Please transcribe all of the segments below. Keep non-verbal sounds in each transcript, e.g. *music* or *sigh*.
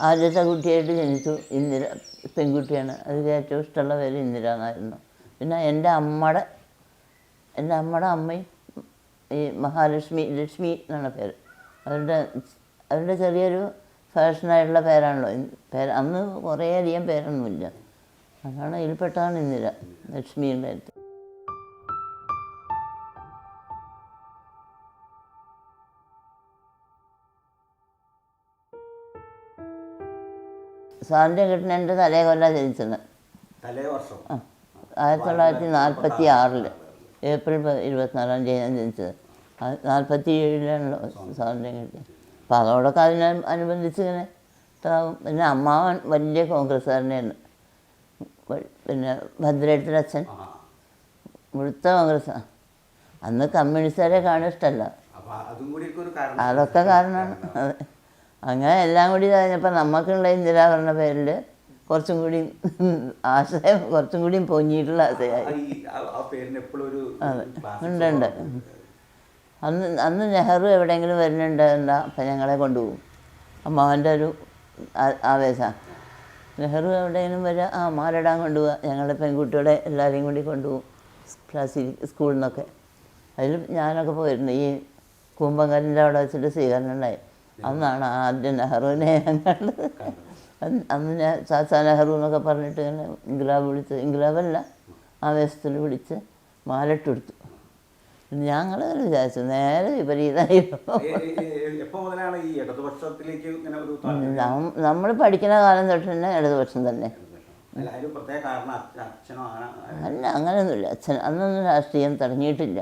ആദ്യത്തെ കുട്ടിയായിട്ട് ജനിച്ചു. ഇന്ദിര പെൺകുട്ടിയാണ്. അതിൽ ഏറ്റവും ഇഷ്ടമുള്ള പേര് ഇന്ദിര എന്നായിരുന്നു പിന്നെ എന്റെ അമ്മയുടെ എന്റെ അമ്മയുടെ അമ്മയും ഈ മഹാലക്ഷ്മി ലക്ഷ്മി എന്നാണ് പേര്. അവരുടെ അവരുടെ ചെറിയൊരു ഫാഷനായിട്ടുള്ള പേരാണല്ലോ. പേര് അന്ന് കുറേയധികം പേരൊന്നുമില്ല. അതാണ് ഇതിൽപ്പെട്ടതാണ് ഇന്ദിര ലക്ഷ്മിയുടെ അടുത്ത് സ്വാതന്ത്ര്യം കിട്ടുന്ന എന്റെ തലേ കൊല്ല ജനിച്ചത്. ആയിരത്തി തൊള്ളായിരത്തി നാൽപ്പത്തി ആറിൽ ഏപ്രിൽ ഇരുപത്തിനാലാം തീയതി ഞാൻ ജനിച്ചത്. നാൽപ്പത്തി ഏഴിലാണല്ലോ സ്വാതന്ത്ര്യം കിട്ടിയത്. അപ്പോൾ അതോടൊക്കെ അതിനെ അനുബന്ധിച്ച് ഇങ്ങനെ പിന്നെ അമ്മാവൻ വലിയ കോൺഗ്രസ്സുകാരനെയാണ് പിന്നെ ഭദ്രേട്ടന്റെ അച്ഛൻ. മുഴുത്ത കോൺഗ്രസ്സാണ് അന്ന് കമ്മ്യൂണിസ്റ്റുകാരെ കാണാൻ ഇഷ്ടമല്ല. അതൊക്കെ കാരണമാണ്. അതെ. അങ്ങനെ എല്ലാം കൂടി കഴിഞ്ഞപ്പോൾ നമുക്കുള്ള ഇന്ദിരാഭരണ പേരിൽ കുറച്ചും കൂടി ആശയം കുറച്ചും കൂടി പൊങ്ങിയിട്ടുള്ള ആശയമായി. ആ ഈ ആ- ആ പേരിന് എപ്പോഴും ഒരു classic ഉണ്ട് ഉണ്ട്. അന്ന് അന്ന് നെഹ്റു എവിടെയെങ്കിലും വരുന്നുണ്ടാ അപ്പം ഞങ്ങളെ കൊണ്ടുപോകും. അമ്മാവന്റെ ഒരു ആവേശമാണ് ആവേശം. നെഹ്റു എവിടെയെങ്കിലും വരിക ആ അമ്മാരിടാൻ കൊണ്ടുപോവുക ഞങ്ങളുടെ പെൺകുട്ടികളെ എല്ലാവരെയും കൂടി കൊണ്ടുപോകും ക്ലാസ്സിൽ സ്കൂളിൽ നിന്നൊക്കെ. അതിൽ ഞാനൊക്കെ പോയിരുന്നു. ഈ കുമ്പങ്കലിന്റെ അവിടെ വെച്ചിട്ട് സ്വീകരണം ഉണ്ടായി. അന്നാണ് ആദ്യം നെഹ്റുവിനെ ഞങ്ങൾ അന്ന് അന്ന് ഞാൻ സാസാ നെഹ്റു എന്നൊക്കെ പറഞ്ഞിട്ട് ഇങ്ങനെ ഇൻഗ്ലാബ് വിളിച്ച് ഇൻഗ്ലാബല്ല ആവേശത്തിൽ വിളിച്ച് മാലട്ടെടുത്തു കൊടുത്തു. ഞങ്ങൾ വിചാരിച്ചു നേരെ വിപരീതമായി? നമ്മൾ പഠിക്കുന്ന കാലം തൊട്ട് തന്നെ ഇടതുപക്ഷം തന്നെ. അല്ല അങ്ങനെയൊന്നുമില്ല. അച്ഛൻ അന്നൊന്നും രാഷ്ട്രീയം തുടങ്ങിയിട്ടില്ല.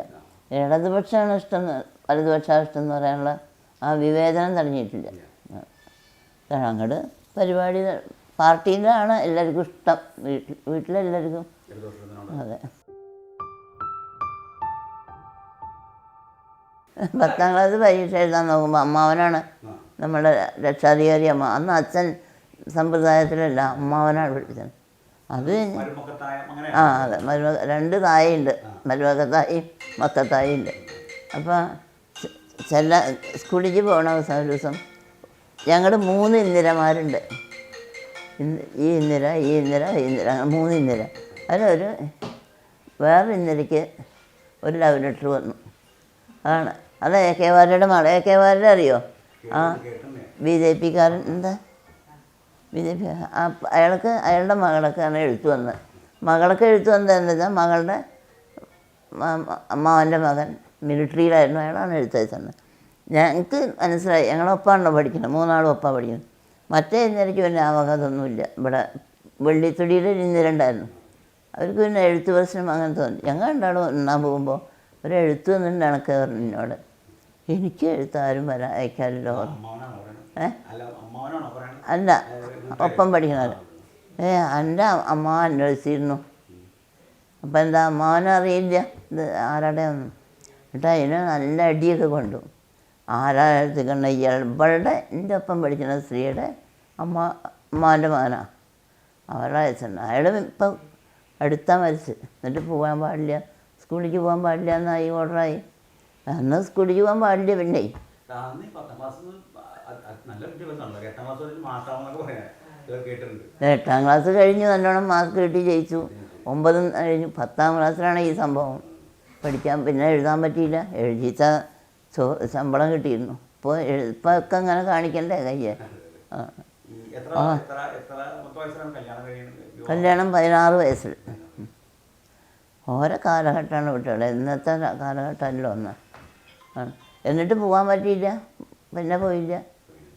ഇടതുപക്ഷമാണ് ഇഷ്ടം വലതുപക്ഷമാണ് ഇഷ്ടം എന്ന് പറയാനുള്ള ആ വിവേചനം തടഞ്ഞിട്ടില്ല അങ്ങോട്ട് പരിപാടി പാർട്ടിയിലാണ് എല്ലാവർക്കും ഇഷ്ടം. വീട്ടിൽ വീട്ടിലെല്ലാവർക്കും. അതെ. പത്താം ക്ലാസ് പരീക്ഷ എഴുതാൻ നോക്കുമ്പോൾ അമ്മാവനാണ്. നമ്മുടെ രക്ഷാധികാരി അമ്മ. അന്ന് അച്ഛൻ സമ്പ്രദായത്തിലല്ല അമ്മാവനാണ് വിളിച്ചത്. അത് മരുമക്കത്തായം ആ അതെ. മരുമക രണ്ട് തായുണ്ട് മരുമകത്തായും മക്കത്തായും ഉണ്ട്. അപ്പോൾ ചില സ്കൂളിൽ പോകണ അവസാന ദിവസം ഞങ്ങൾ മൂന്ന് ഇന്ദിരമാരുണ്ട്. ഈ ഇന്ദിര ഈ ഇന്ദിര ഈ ഇന്ദിര മൂന്ന് ഇന്ദിര. അതിലൊരു വേറെ ഇന്ദിരയ്ക്ക് ഒരു ലവ് ലെറ്റർ വന്നു. അതാണ് അത് എ കെ വാരുടെ മാള എ കെ വാരുടെ അറിയോ? ആ ബി ജെ പിക്കാരൻ. എന്താ? ബി ജെ പി അയാൾക്ക് അയാളുടെ മകളൊക്കെയാണ് എഴുത്തു വന്നത്. മകളൊക്കെ എഴുത്തു വന്നത് എന്താ മകളുടെ അമ്മാവന്റെ മകൻ. മിലിറ്ററിയിലായിരുന്നു അയാളാണ് എഴുത്തയച്ചത്. ഞങ്ങൾക്ക് മനസ്സിലായി ഞങ്ങളൊപ്പാണല്ലോ പഠിക്കുന്നത് മൂന്നാളും ഒപ്പാണ് പഠിക്കുന്നത്. മറ്റേ ഇന്നലേക്ക് പിന്നെ അവകാശമൊന്നുമില്ല ഇവിടെ വെള്ളിത്തൊടിയുടെ ഇന്നിരണ്ടായിരുന്നു അവർക്ക് പിന്നെ എഴുത്ത് പ്രശ്നം അങ്ങനെ തോന്നി. ഞങ്ങൾ ഉണ്ടാവും ഉണ്ണാൻ പോകുമ്പോൾ ഒരു എഴുത്ത് വന്നിട്ട് കണക്ക് പറഞ്ഞു എന്നോട്. എനിക്ക് എഴുത്ത് ആരും വരാൻ അയക്കാറില്ല ഓർമ്മ. ഏ? അല്ല ഒപ്പം പഠിക്കണത് ഏ എന്റെ അമ്മ അന്വേഷിച്ചിരുന്നു. അപ്പം എന്താ അമ്മാവനും അറിയില്ല? ഇത് ആരുടെ ഒന്നും എന്നിട്ട് അതിന് നല്ല അടിയൊക്കെ കൊണ്ടു. ആരാധത്തിൽ കണ്ട ഇയാൾ? ഇവളുടെ എന്റെ ഒപ്പം പഠിക്കുന്ന സ്ത്രീയുടെ അമ്മ അമ്മാന്റെ മകനാണ് അവരുടെ അയച്ചുണ്ട് അയാൾ ഇപ്പം അടുത്താ മരിച്ച്. എന്നിട്ട് പോകാൻ പാടില്ല. സ്കൂളിലേക്ക് പോകാൻ പാടില്ല എന്നായി ഓർഡറായി. അന്ന് സ്കൂളിലേക്ക് പോകാൻ പാടില്ല പിന്നെ. എട്ടാം ക്ലാസ് കഴിഞ്ഞ് നല്ലോണം മാർക്ക് കിട്ടി ജയിച്ചു. ഒമ്പതും കഴിഞ്ഞു. പത്താം ക്ലാസ്സിലാണ് ഈ സംഭവം. പഠിക്കാൻ പിന്നെ എഴുതാൻ പറ്റിയില്ല. എഴുതിയിട്ട ശമ്പളം കിട്ടിയിരുന്നു. ഇപ്പോൾ ഇപ്പം ഒക്കെ അങ്ങനെ കാണിക്കണ്ടേ കയ്യെ? ആ. കല്യാണം പതിനാറ് വയസ്സിൽ. ഓരോ കാലഘട്ടമാണ് കുട്ടികളെ ഇന്നത്തെ കാലഘട്ടമല്ല ഒന്ന്. എന്നിട്ട് പോകാൻ പറ്റിയില്ല? പിന്നെ പോയില്ല?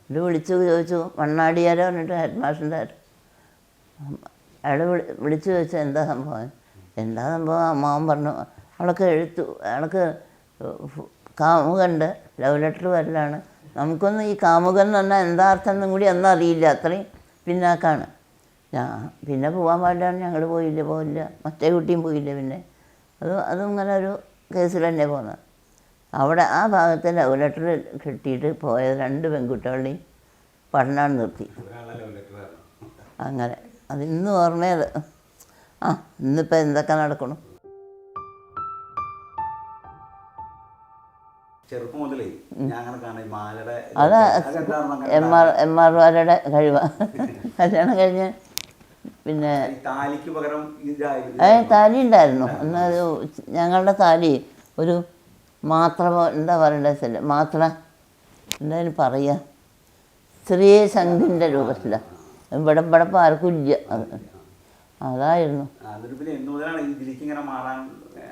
ഇത് വിളിച്ചു ചോദിച്ചു. മണ്ണാടിയാരോ എന്നിട്ട് ഹെഡ് മാസ്റ്ററിന്റെ അയാൾ വിളി വിളിച്ചു ചോദിച്ചു എന്താ സംഭവം? എന്താ സംഭവം? അമ്മാവൻ പറഞ്ഞു അവൾക്ക് എഴുത്തു. അവൾക്ക് കാമുകണ്ട്. Love letter വരലാണ്. നമുക്കൊന്നും ഈ കാമുകൻ എന്ന് പറഞ്ഞാൽ എന്താ അർത്ഥം എന്നും കൂടി ഒന്നും അറിയില്ല. അത്രയും പിന്നാക്കാണ്. ഞാൻ പിന്നെ പോകാൻ പാടില്ല ഞങ്ങൾ പോയില്ല പോയില്ല മറ്റേ കുട്ടിയും പോയില്ല പിന്നെ. അത് അതും ഇങ്ങനെ ഒരു കേസിൽ തന്നെ പോകുന്നത് അവിടെ ആ ഭാഗത്ത് ലവ് ലെറ്റർ കിട്ടിയിട്ട് പോയ രണ്ട് പെൺകുട്ടികളുടെയും പഠനം നിർത്തി. അങ്ങനെ. അതിന്ന് ഓർമ്മയത് ആ ഇന്നിപ്പോൾ എന്തൊക്കെ നടക്കണം? ചെറുപ്പം മുതലേ ഞാൻ അങ്ങനെ കാണാം മാലയുടെ അത് എം ആർ എം ആർ മാരുടെ കഴിവാണ് *laughs* കല്യാണം കഴിഞ്ഞ് പിന്നെ താലിക്ക് പകരം ഏ താലി ഉണ്ടായിരുന്നു. ഒരു ഞങ്ങളുടെ താലി ഒരു മാത്ര എന്താ പറയണ്ടത് മാത്ര എന്തായാലും പറയുക ചെറിയ ശംഖിന്റെ രൂപത്തിലാണ് ഇവിടെ ഇവിടെ ആർക്കും ഇല്ല. അത് അതായിരുന്നു.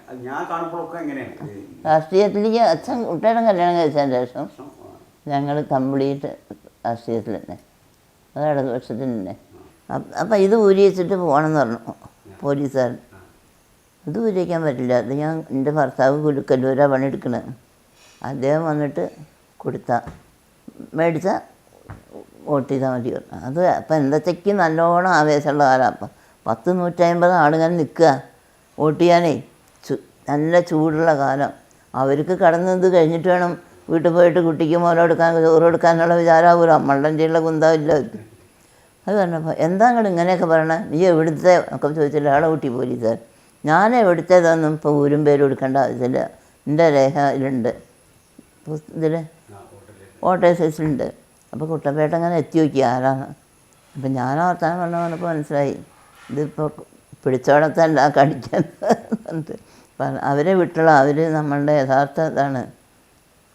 അത് ഞാൻ കാണുമ്പോഴൊക്കെ എങ്ങനെയാണ്? ഇത് രാഷ്ട്രീയത്തിലേക്ക് അച്ഛൻ കുട്ടിയുടെ കല്യാണം കഴിച്ചതിന് ശേഷം ഞങ്ങൾ കംപ്ലീറ്റ് രാഷ്ട്രീയത്തിൽ തന്നെ അത് ഇടതുപക്ഷത്തിന് തന്നെ അപ്പം ഇത് ഊരി വെച്ചിട്ട് പോകണമെന്ന് പറഞ്ഞു. പോലീസുകാരൻ ഇത് ഊരിക്കാൻ പറ്റില്ല. അത് ഞാൻ എന്റെ ഭർത്താവ് കുലുക്കല്ലൂരാ പണിയെടുക്കണത് അദ്ദേഹം വന്നിട്ട് കൊടുത്ത. മേടിച്ച വോട്ട് ചെയ്താൽ മതി പറഞ്ഞു. അത് അപ്പം എന്താ ചെക്കി നല്ലോണം ആവേശമുള്ള കാലം. അപ്പം പത്ത് നൂറ്റമ്പത് ആളുകൾ നിൽക്കുക. വോട്ട് ചെയ്യാനേ. നല്ല ചൂടുള്ള കാലം. അവർക്ക് കടന്നത് കഴിഞ്ഞിട്ട് വേണം വീട്ടിൽ പോയിട്ട് കുട്ടിക്ക് മോലെടുക്കാൻ ചോറ് എടുക്കാനുള്ള വിചാരമാകുമല്ലോ നമ്മളുടെ ചെയ്യുള്ള കുന്താവില്ല അവർക്ക്. അത് പറഞ്ഞപ്പോൾ എന്താ നിങ്ങൾ ഇങ്ങനെയൊക്കെ പറയണേ? നീ എവിടുത്തെ? ഒക്കെ ചോദിച്ചില്ല ആളെ കുട്ടി സാർ ഞാൻ എവിടുത്തേതാണെന്നും ഇപ്പോൾ ഊരും പേരും എടുക്കേണ്ട ആവശ്യമില്ല. എന്റെ രേഖ ഇതിലുണ്ട്. ഇതിൽ ഓട്ടോസൈസിലുണ്ട്. അപ്പോൾ കുട്ടപ്പേട്ട അങ്ങനെ എത്തി നോക്കി ആരാണ്? അപ്പം ഞാൻ ഓർത്താൻ പറഞ്ഞ പറഞ്ഞപ്പോൾ മനസ്സിലായി. ഇതിപ്പോൾ പിടിച്ചോടത്തല്ല കടിക്കാൻ അവരെ വിട്ടുള്ള അവർ നമ്മളുടെ യഥാർത്ഥ ഇതാണ്.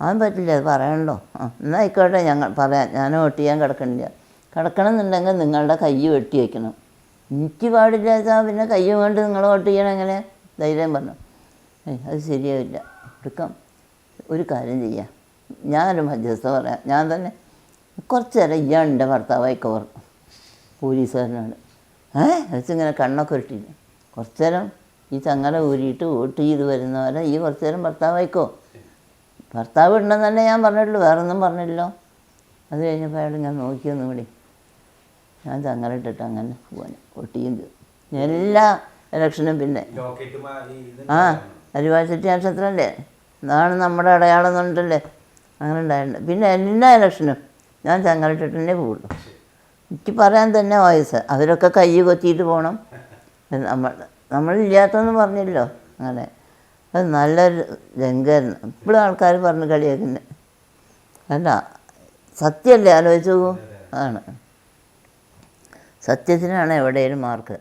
അവൻ പറ്റില്ല അത് പറയണല്ലോ. ആ എന്നാൽ ആയിക്കോട്ടെ ഞങ്ങൾ പറയാം. ഞാൻ വോട്ട് ചെയ്യാൻ കിടക്കണില്ല. കിടക്കണം എന്നുണ്ടെങ്കിൽ നിങ്ങളുടെ കൈ വെട്ടി വയ്ക്കണം എനിക്ക് പാടില്ല വെച്ചാൽ പിന്നെ കൈ കൊണ്ട് നിങ്ങൾ വോട്ട് ചെയ്യണം എങ്ങനെ? ധൈര്യം പറഞ്ഞു. ഏയ് അത് ശരിയാവില്ല. എടുക്കാം ഒരു കാര്യം ചെയ്യാം. ഞാനൊരു മധ്യസ്ഥ പറയാം. ഞാൻ തന്നെ കുറച്ച് നേരം ഇയാൾ എന്റെ ഭർത്താവായിക്കോ പറഞ്ഞു. പോലീസുകാരനാണ് ഏ വെച്ചിങ്ങനെ കണ്ണൊക്കെ ഉരുട്ടിയില്ല? കുറച്ച് നേരം ഈ ചങ്ങല ഊരിയിട്ട് വോട്ട് ചെയ്ത് വരുന്നവരെ ഈ കുറച്ച് നേരം ഭർത്താവായിക്കോ ഭർത്താവ് ഉണ്ടെന്ന് തന്നെ ഞാൻ പറഞ്ഞിട്ടുള്ളൂ വേറൊന്നും പറഞ്ഞില്ലല്ലോ. അത് കഴിഞ്ഞപ്പോൾ അയാൾ ഞാൻ നോക്കിയൊന്നും വിളി. ഞാൻ ചങ്ങല ഇട്ടിട്ട് അങ്ങനെ പോകാൻ വോട്ട് ചെയ്യും എല്ലാ ഇലക്ഷനും പിന്നെ. ആ അരിവാഴ്ചറ്റി നക്ഷത്രമല്ലേ അതാണ് നമ്മുടെ അടയാളം എന്നുണ്ടല്ലേ അങ്ങനെ ഉണ്ടായിട്ടുണ്ട്. പിന്നെ എല്ലാ ഇലക്ഷനും ഞാൻ ചങ്ങലിട്ടിട്ട് തന്നെ പോകുള്ളൂ എനിക്ക് പറയാൻ തന്നെ വയസ്സ്. അവരൊക്കെ കൈ കൊത്തിയിട്ട് പോകണം നമ്മൾ നമ്മളില്ലാത്തൊന്നും പറഞ്ഞില്ലോ. അങ്ങനെ. അത് നല്ലൊരു രംഗമായിരുന്നു ഇപ്പോഴും ആൾക്കാർ പറഞ്ഞ് കളിയാക്കുന്നത് അല്ല സത്യമല്ലേ? ആലോചിച്ചു ആണ്. സത്യത്തിനാണ് എവിടെയും മാർക്ക്.